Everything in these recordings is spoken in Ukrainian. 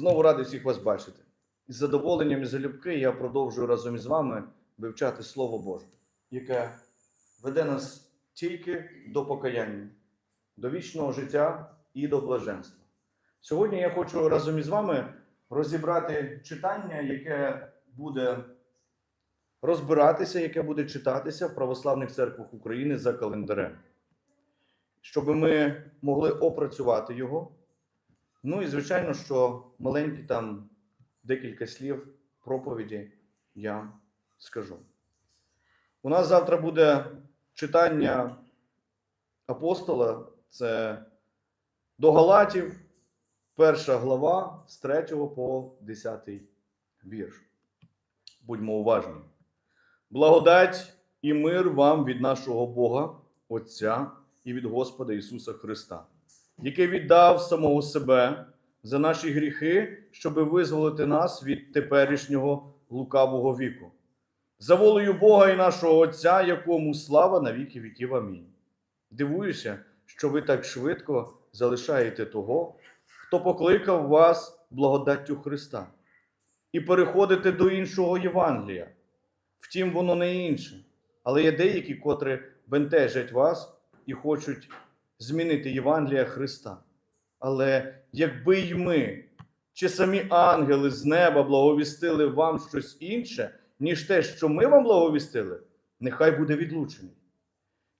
Знову радий всіх вас бачити. Із задоволенням і залюбки я продовжую разом із вами вивчати Слово Боже, яке веде нас тільки до покаяння, до вічного життя і до блаженства. Сьогодні я хочу разом із вами розібрати читання, яке буде розбиратися, яке буде читатися в православних церквах України за календарем, щоб ми могли опрацювати його. Ну і звичайно, що маленькі там декілька слів проповіді я скажу. У нас завтра буде читання апостола, це до Галатів, перша глава з 3 по 10 вірш. Будьмо уважні. Благодать і мир вам від нашого Бога, Отця і від Господа Ісуса Христа, який віддав самого себе за наші гріхи, щоб визволити нас від теперішнього лукавого віку. За волею Бога і нашого Отця, якому слава на віки віків. Амінь. Дивуюся, що ви так швидко залишаєте того, хто покликав вас благодаттю Христа, і переходите до іншого Євангелія. Втім, воно не інше. Але є деякі, котрі бентежать вас і хочуть змінити Євангелія Христа. Але якби й ми, чи самі ангели з неба благовістили вам щось інше, ніж те, що ми вам благовістили, нехай буде відлучений.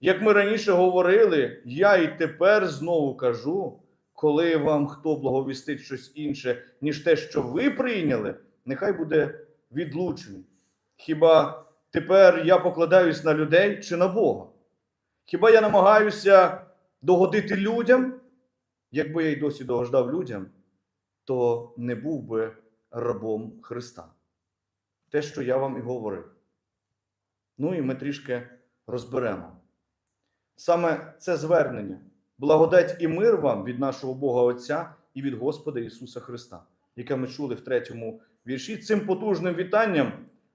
Як ми раніше говорили, я і тепер знову кажу, коли вам хто благовістить щось інше, ніж те, що ви прийняли, нехай буде відлучений. Хіба тепер я покладаюсь на людей чи на Бога? Хіба я намагаюся догодити людям? Якби я й досі догождав людям, то не був би рабом Христа. Те, що я вам і говорив. Ну і ми трішки розберемо. Саме це звернення, благодать і мир вам від нашого Бога Отця і від Господа Ісуса Христа, яке ми чули в третьому вірші. Цим потужним вітанням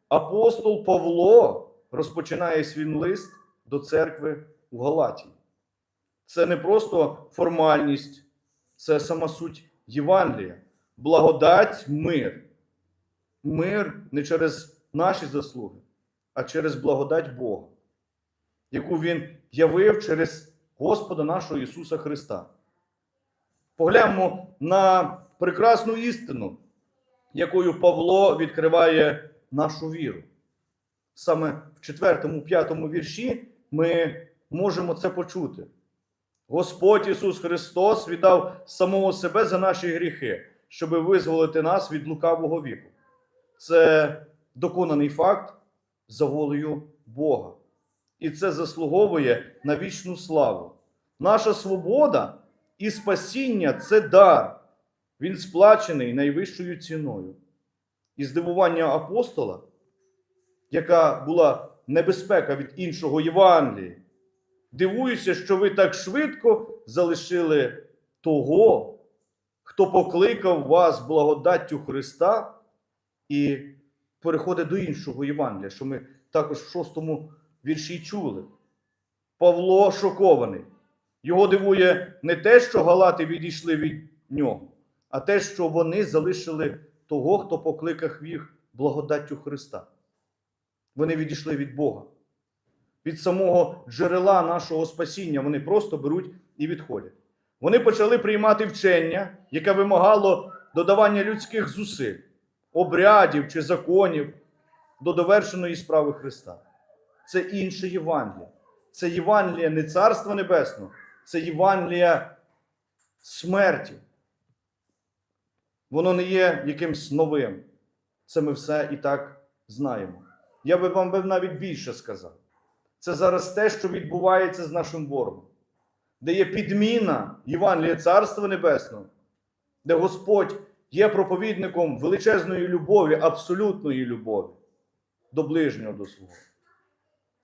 апостол Павло розпочинає свій лист до церкви в Галатії. Це не просто формальність, це сама суть Євангелія. Благодать, мир. Мир не через наші заслуги, а через благодать Бога, яку Він явив через Господа нашого Ісуса Христа. Погляньмо на прекрасну істину, якою Павло відкриває нашу віру. Саме в 4-5 вірші ми можемо це почути. Господь Ісус Христос віддав самого себе за наші гріхи, щоб визволити нас від лукавого віку. Це доконаний факт за волею Бога. І це заслуговує на вічну славу. Наша свобода і спасіння це дар. Він сплачений найвищою ціною. І здивування апостола, яка була небезпека від іншого Євангелія, Дивуюся, що ви так швидко залишили того, хто покликав вас благодаттю Христа і переходить до іншого Євангелія, що ми також в шостому вірші чули. Павло шокований. Його дивує не те, що галати відійшли від нього, а те, що вони залишили того, хто покликав їх благодаттю Христа. Вони відійшли від Бога від самого джерела нашого спасіння. Вони просто беруть і відходять. Вони почали приймати вчення, яке вимагало додавання людських зусиль, обрядів чи законів до довершеної справи Христа. Це інше Євангеліє. Це Євангеліє не Царства Небесного, це Євангеліє смерті. Воно не є якимсь новим. Це ми все і так знаємо. Я би вам навіть більше сказав. Це зараз те, що відбувається з нашим ворогом, де є підміна Євангелія Царства Небесного, де Господь є проповідником величезної любові, абсолютної любові до ближнього до свого.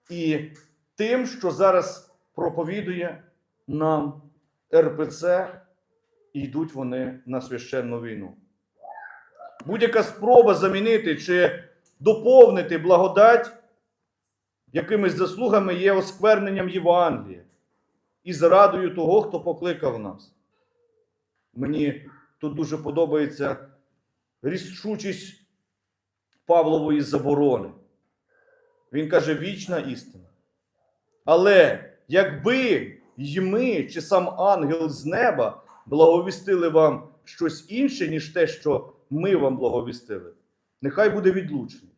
І тим, що зараз проповідує нам РПЦ, і йдуть вони на священну війну. Будь-яка спроба замінити чи доповнити благодать якимись заслугами є оскверненням Євангелія і зрадою того, хто покликав нас. Мені тут дуже подобається рішучість Павлової заборони. Він каже: вічна істина. Але якби й ми чи сам ангел з неба благовістили вам щось інше, ніж те, що ми вам благовістили, нехай буде відлучений.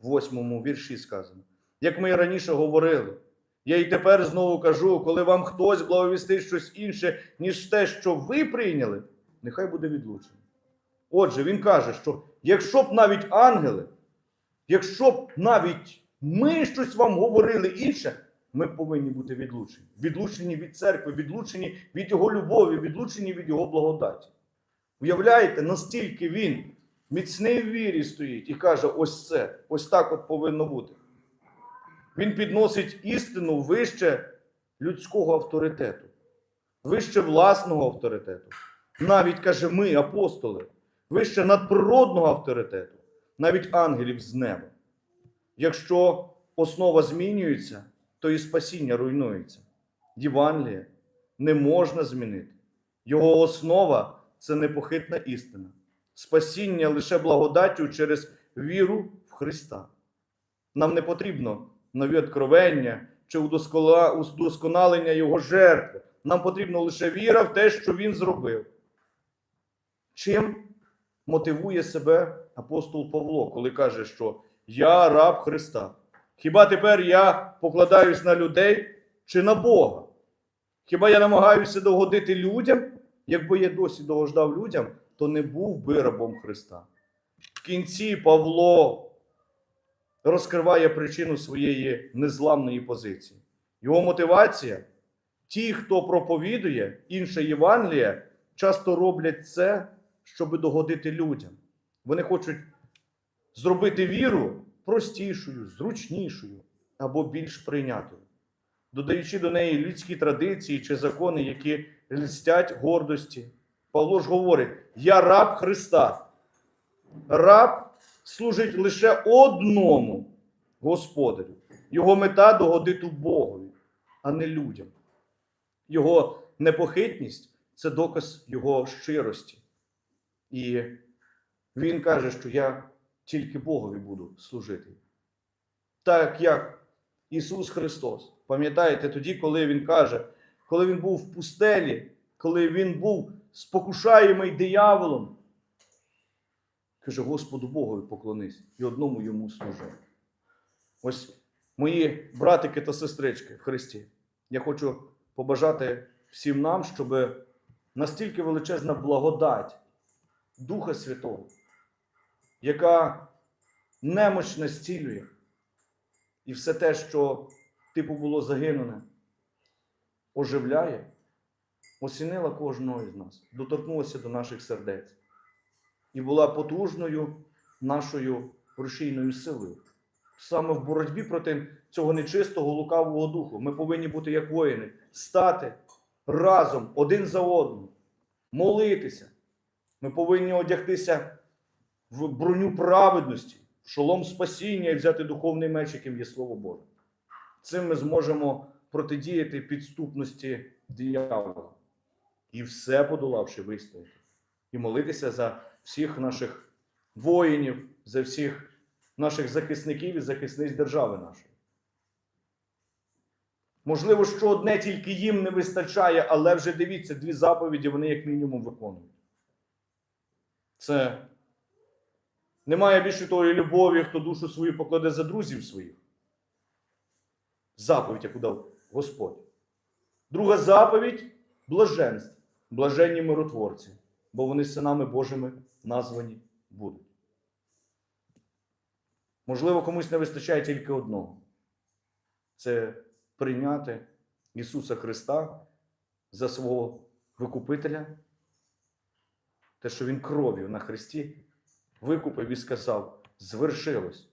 В восьмому вірші сказано. Як ми і раніше говорили, я і тепер знову кажу, коли вам хтось благовістить щось інше, ніж те, що ви прийняли, нехай буде відлучений. Отже, він каже, що якщо б навіть ангели, якщо б навіть ми щось вам говорили інше, ми повинні бути відлучені. Відлучені від церкви, відлучені від його любові, відлучені від його благодаті. Уявляєте, настільки він міцний в вірі стоїть і каже: ось це, ось так от повинно бути. Він підносить істину вище людського авторитету, вище власного авторитету. Навіть каже, ми, апостоли, вище надприродного авторитету, навіть ангелів з неба. Якщо основа змінюється, то і спасіння руйнується. Євангеліє не можна змінити. Його основа це непохитна істина. Спасіння лише благодаттю через віру в Христа. Нам не потрібно нові откровення чи удосконалення Його жертви. Нам потрібна лише віра в те, що Він зробив. Чим мотивує себе апостол Павло, коли каже, що я раб Христа? Хіба тепер я покладаюсь на людей чи на Бога? Хіба я намагаюся догодити людям? Якби я досі догождав людям, то не був би рабом Христа. В кінці Павло розкриває причину своєї незламної позиції. Його мотивація ті, хто проповідує інше Євангеліє, часто роблять це, щоб догодити людям. Вони хочуть зробити віру простішою, зручнішою або більш прийнятою, додаючи до неї людські традиції чи закони, які льстять гордості. Павло ж говорить: я раб Христа. Раб служить лише одному Господарю. Його мета догодити Богові, а не людям. Його непохитність це доказ його щирості. І він каже, що я тільки Богові буду служити. Так як Ісус Христос. Пам'ятаєте, тоді, коли Він каже, коли Він був в пустелі, коли Він був спокушаємий дияволом, каже, Господу Богові поклонись і одному йому служи. Ось мої братики та сестрички в Христі. Я хочу побажати всім нам, щоб настільки величезна благодать Духа Святого, яка немощне зцілює, і все те, що типу було загинене, оживляє, осінила кожного із нас, доторкнулася до наших сердець і була потужною нашою рушійною силою. Саме в боротьбі проти цього нечистого лукавого духу ми повинні бути як воїни, стати разом один за одним, молитися. Ми повинні одягтися в броню праведності, в шолом спасіння і взяти духовний меч, яким є Слово Боже. Цим ми зможемо протидіяти підступності диявола і все подолавши вистояти. І молитися за всіх наших воїнів, за всіх наших захисників і захисниць держави нашої. Можливо, що одне тільки їм не вистачає, але вже дивіться, дві заповіді вони як мінімум виконують. Це немає більше тої любові, хто душу свою покладе за друзів своїх. Заповідь, яку дав Господь. Друга заповідь блаженство. Блаженні миротворці, бо вони синами Божими названі будуть. Можливо, комусь не вистачає тільки одного це прийняти Ісуса Христа за свого Викупителя, те, що Він кров'ю на Христі викупив і сказав: звершилось,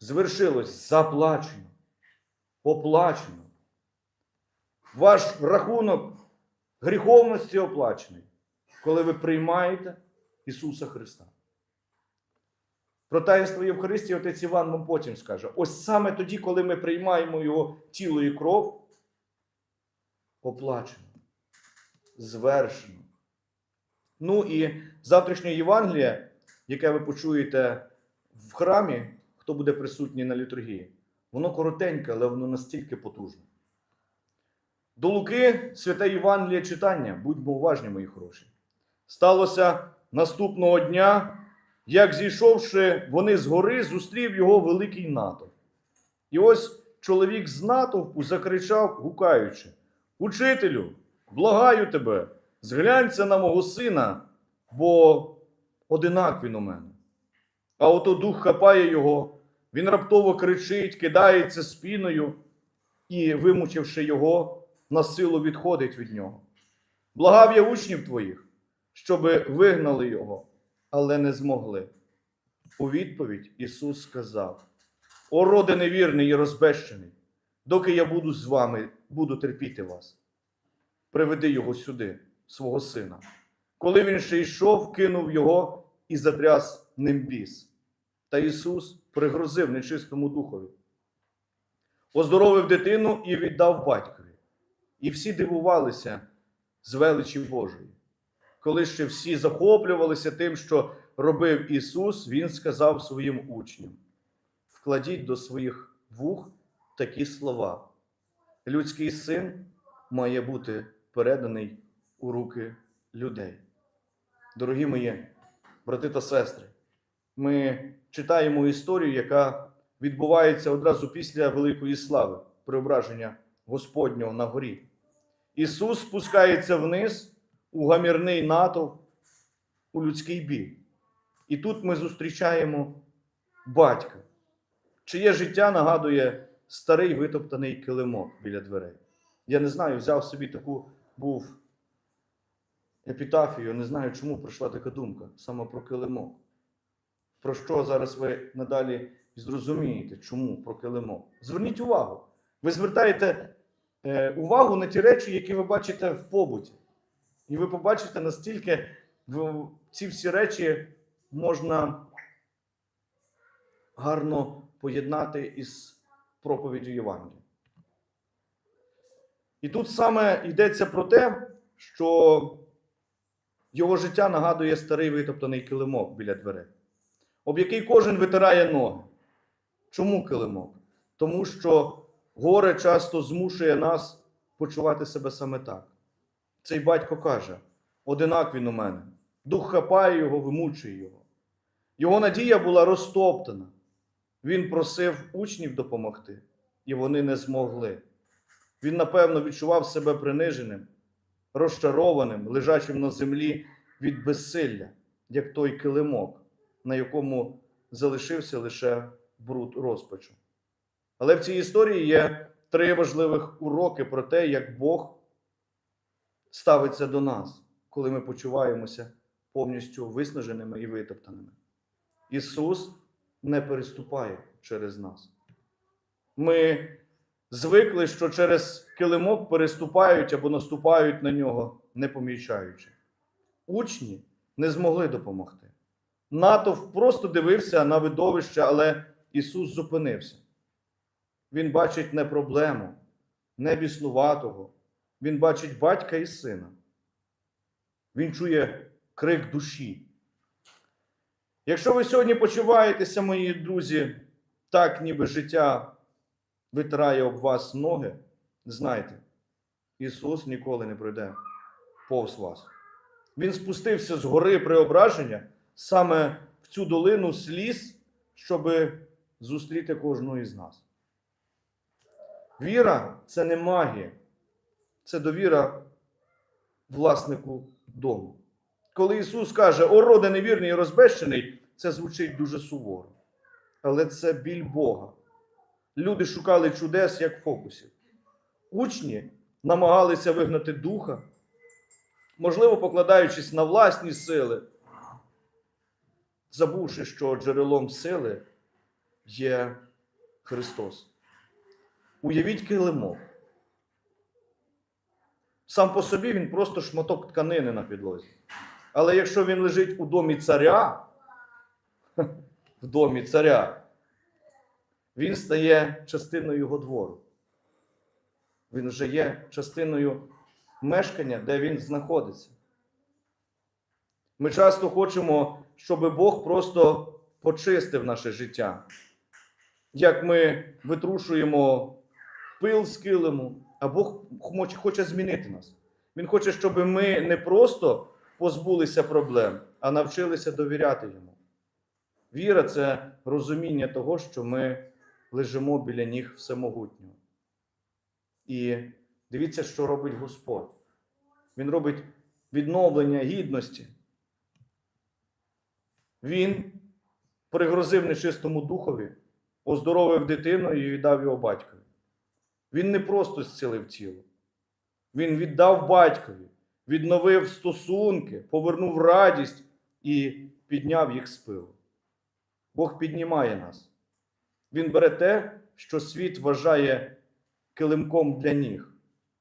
звершилось, заплачено, оплачено. Ваш рахунок гріховності оплачений, коли ви приймаєте Ісуса Христа. Про таїнство Євхаристії отець Іван вам потім скаже. Ось саме тоді, коли ми приймаємо Його тіло і кров, оплачено, звершено. Ну і завтрашнє Євангеліє яке ви почуєте в храмі, хто буде присутній на літургії, воно коротеньке, але воно настільки потужне. До Луки, святе Євангеліє читання, будьмо уважні, мої хороші. Сталося наступного дня, як зійшовши вони з гори, зустрів його великий натовп. І ось чоловік з натовпу закричав, гукаючи: Учителю, благаю тебе, зглянься на мого сина, бо одинак він у мене. А ото дух хапає його, він раптово кричить, кидається спіною і, вимучивши його, на силу відходить від нього. Благав я учнів твоїх, щоби вигнали його, але не змогли. У відповідь Ісус сказав: О, роде невірний і розбещений, доки я буду з вами, буду терпіти вас. Приведи його сюди, свого сина. Коли він ще йшов, кинув його і затряс ним біс. Та Ісус пригрозив нечистому духові. Оздоровив дитину і віддав батькові. І всі дивувалися з величі Божої. Коли ще всі захоплювалися тим, що робив Ісус, Він сказав своїм учням: вкладіть до своїх вух такі слова. Людський син має бути переданий у руки людей. Дорогі мої брати та сестри, ми читаємо історію, яка відбувається одразу після великої слави, преображення Господнього на горі. Ісус спускається вниз у гамірний натовп, у людський біль. І тут ми зустрічаємо батька, чиє життя нагадує старий витоптаний килимок біля дверей. Я не знаю, взяв собі таку був епітафію, не знаю, чому прийшла така думка саме про килимок. Про що зараз ви надалі зрозумієте, чому про килимок? Зверніть увагу. Ви звертаєте е, увагу на ті речі, які ви бачите в побуті. І ви побачите, настільки ці всі речі можна гарно поєднати із проповіддю Євангелія. І тут саме йдеться про те, що його життя нагадує старий витоптаний килимок біля дверей, об який кожен витирає ноги. Чому килимок? Тому що горе часто змушує нас почувати себе саме так. Цей батько каже: одинак він у мене, дух хапає його, вимучує його. Його надія була розтоптана. Він просив учнів допомогти, і вони не змогли. Він, напевно, відчував себе приниженим, розчарованим, лежачим на землі від безсилля, як той килимок, на якому залишився лише бруд розпачу. Але в цій історії є три важливих уроки про те, як Бог ставиться до нас, коли ми почуваємося повністю виснаженими і витоптаними. Ісус не переступає через нас. Ми звикли, що через килимок переступають або наступають на нього, не помічаючи. Учні не змогли допомогти. Натовп просто дивився на видовище, але Ісус зупинився. Він бачить не проблему, не біснуватого. Він бачить батька і сина. Він чує крик душі. Якщо ви сьогодні почуваєтеся, мої друзі, так, ніби життя витирає об вас ноги, знайте, Ісус ніколи не пройде повз вас. Він спустився з гори преображення саме в цю долину сліз, щоб зустріти кожного із нас. Віра це не магія, це довіра власнику дому. Коли Ісус каже, о роде невірний і розбещений, це звучить дуже суворо. Але це біль Бога. Люди шукали чудес як фокусів. Учні намагалися вигнати духа, можливо, покладаючись на власні сили, забувши, що джерелом сили є Христос. Уявіть килимок. Сам по собі він просто шматок тканини на підлозі. Але якщо він лежить у домі царя, в домі царя, він стає частиною його двору. Він вже є частиною мешкання, де він знаходиться. Ми часто хочемо щоб Бог просто почистив наше життя. Як ми витрушуємо пил з килиму, а Бог хоч- хоче змінити нас. Він хоче, щоб ми не просто позбулися проблем, а навчилися довіряти йому. Віра це розуміння того, що ми лежимо біля ніг всемогутнього. І дивіться, що робить Господь. Він робить відновлення гідності. Він пригрозив нечистому духові, оздоровив дитину і віддав його батькові. Він не просто зцілив тіло. Він віддав батькові, відновив стосунки, повернув радість і підняв їх з пилу. Бог піднімає нас. Він бере те, що світ вважає килимком для ніг,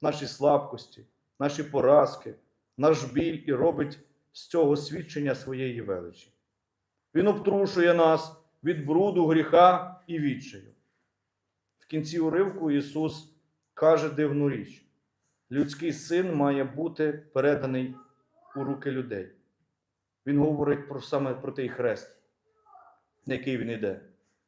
наші слабкості, наші поразки, наш біль і робить з цього свідчення своєї величі. Він обтрушує нас від бруду, гріха і відчаю. В кінці уривку Ісус каже дивну річ: людський син має бути переданий у руки людей. Він говорить про саме про той хрест, на який він йде.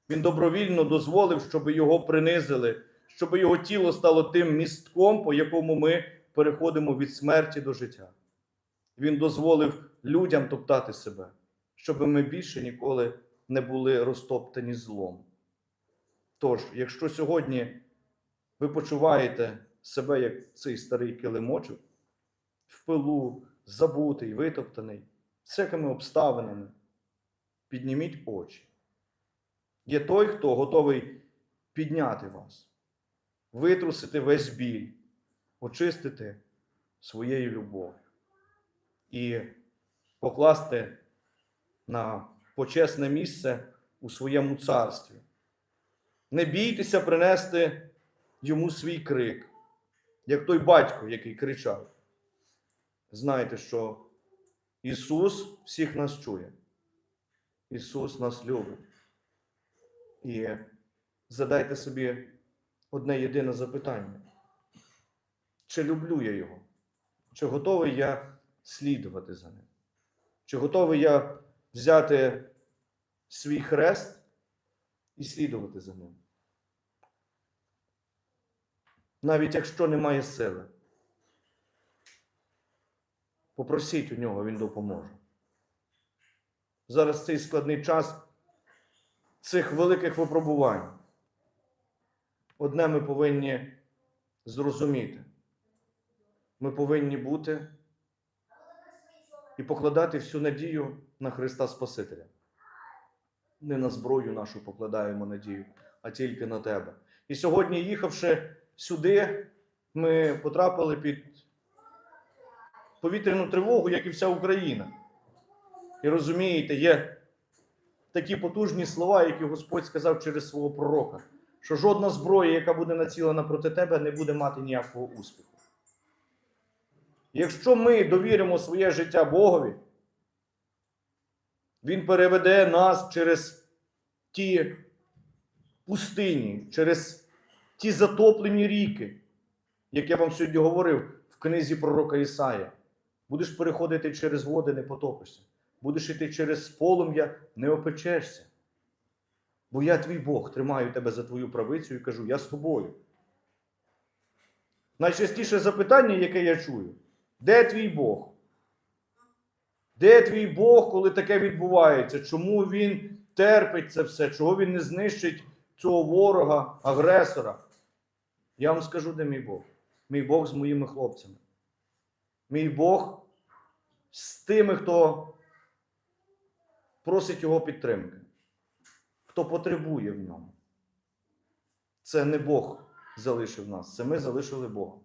Він добровільно дозволив, щоб його принизили, щоб його тіло стало тим містком, по якому ми переходимо від смерті до життя. Він дозволив людям топтати себе, щоб ми більше ніколи не були розтоптані злом. Тож, якщо сьогодні ви почуваєте себе як цей старий килимочок, в пилу, забутий, витоптаний, всякими обставинами, підніміть очі. Є той, хто готовий підняти вас, витрусити весь біль, очистити своєю любов'ю і покласти на почесне місце у своєму царстві. Не бійтеся принести йому свій крик, як той батько, який кричав. Знайте, що Ісус всіх нас чує. Ісус нас любить. І задайте собі одне єдине запитання: чи люблю я Його? Чи готовий я слідувати за ним? Чи готовий я взяти свій хрест і слідувати за ним? Навіть якщо немає сили, попросіть у нього, він допоможе. Зараз цей складний час цих великих випробувань. Одне ми повинні зрозуміти. Ми повинні бути і покладати всю надію на Христа Спасителя. Не на зброю нашу покладаємо надію, а тільки на тебе. І сьогодні, їхавши сюди, ми потрапили під повітряну тривогу, як і вся Україна. І розумієте, є такі потужні слова, які Господь сказав через свого пророка, що жодна зброя, яка буде націлена проти тебе, не буде мати ніякого успіху. Якщо ми довіримо своє життя Богові, Він переведе нас через ті пустині, через ті затоплені ріки, як я вам сьогодні говорив в книзі пророка Ісая. Будеш переходити через води, не потопишся. Будеш йти через полум'я, не опечешся. Бо я твій Бог тримаю тебе за твою правицю і кажу, я з тобою. Найчастіше запитання, яке я чую, де твій Бог? Де твій Бог, коли таке відбувається? Чому він терпить це все? Чого він не знищить цього ворога, агресора? Я вам скажу, де мій Бог. Мій Бог з моїми хлопцями. Мій Бог з тими, хто просить його підтримки, хто потребує в ньому. Це не Бог залишив нас, це ми залишили Бога.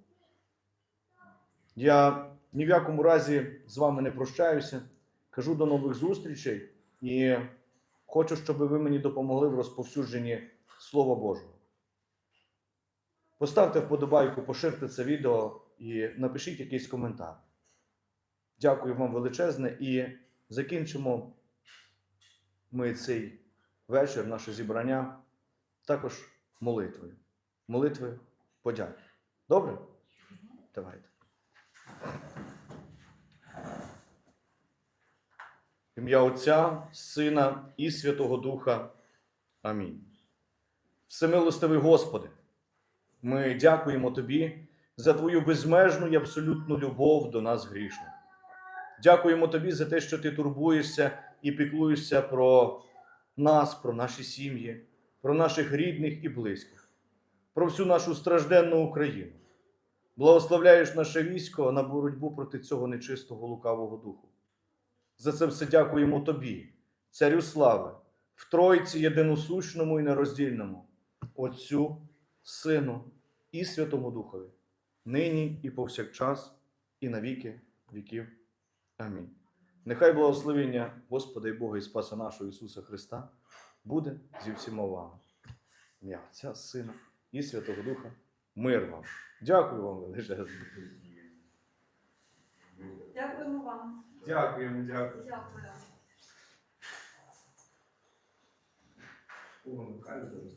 Я ні в якому разі з вами не прощаюся. Кажу до нових зустрічей і хочу, щоб ви мені допомогли в розповсюдженні Слова Божого. Поставте вподобайку, поширте це відео і напишіть якийсь коментар. Дякую вам величезне і закінчимо ми цей вечір, наше зібрання також молитвою. Молитви подяки. Добре? Давайте. Ім'я Отця, Сина і Святого Духа. Амінь. Всемилостивий Господи, ми дякуємо Тобі за Твою безмежну і абсолютну любов до нас грішних. Дякуємо Тобі за те, що Ти турбуєшся і піклуєшся про нас, про наші сім'ї, про наших рідних і близьких, про всю нашу стражденну Україну. Благословляєш наше військо на боротьбу проти цього нечистого лукавого духу. За це все дякуємо Тобі, Царю слави, в Тройці єдиносущному і нероздільному, Отцю, Сину і Святому Духові, нині і повсякчас, і на віки віків. Амінь. Нехай благословення Господа і Бога і Спаса нашого Ісуса Христа буде зі всіма вами. Ім'я Отця, Сина і Святого Духа. Мир вам. Дякую вам величезно. Дякуємо вам. Дякуємо, дякую. Дякую.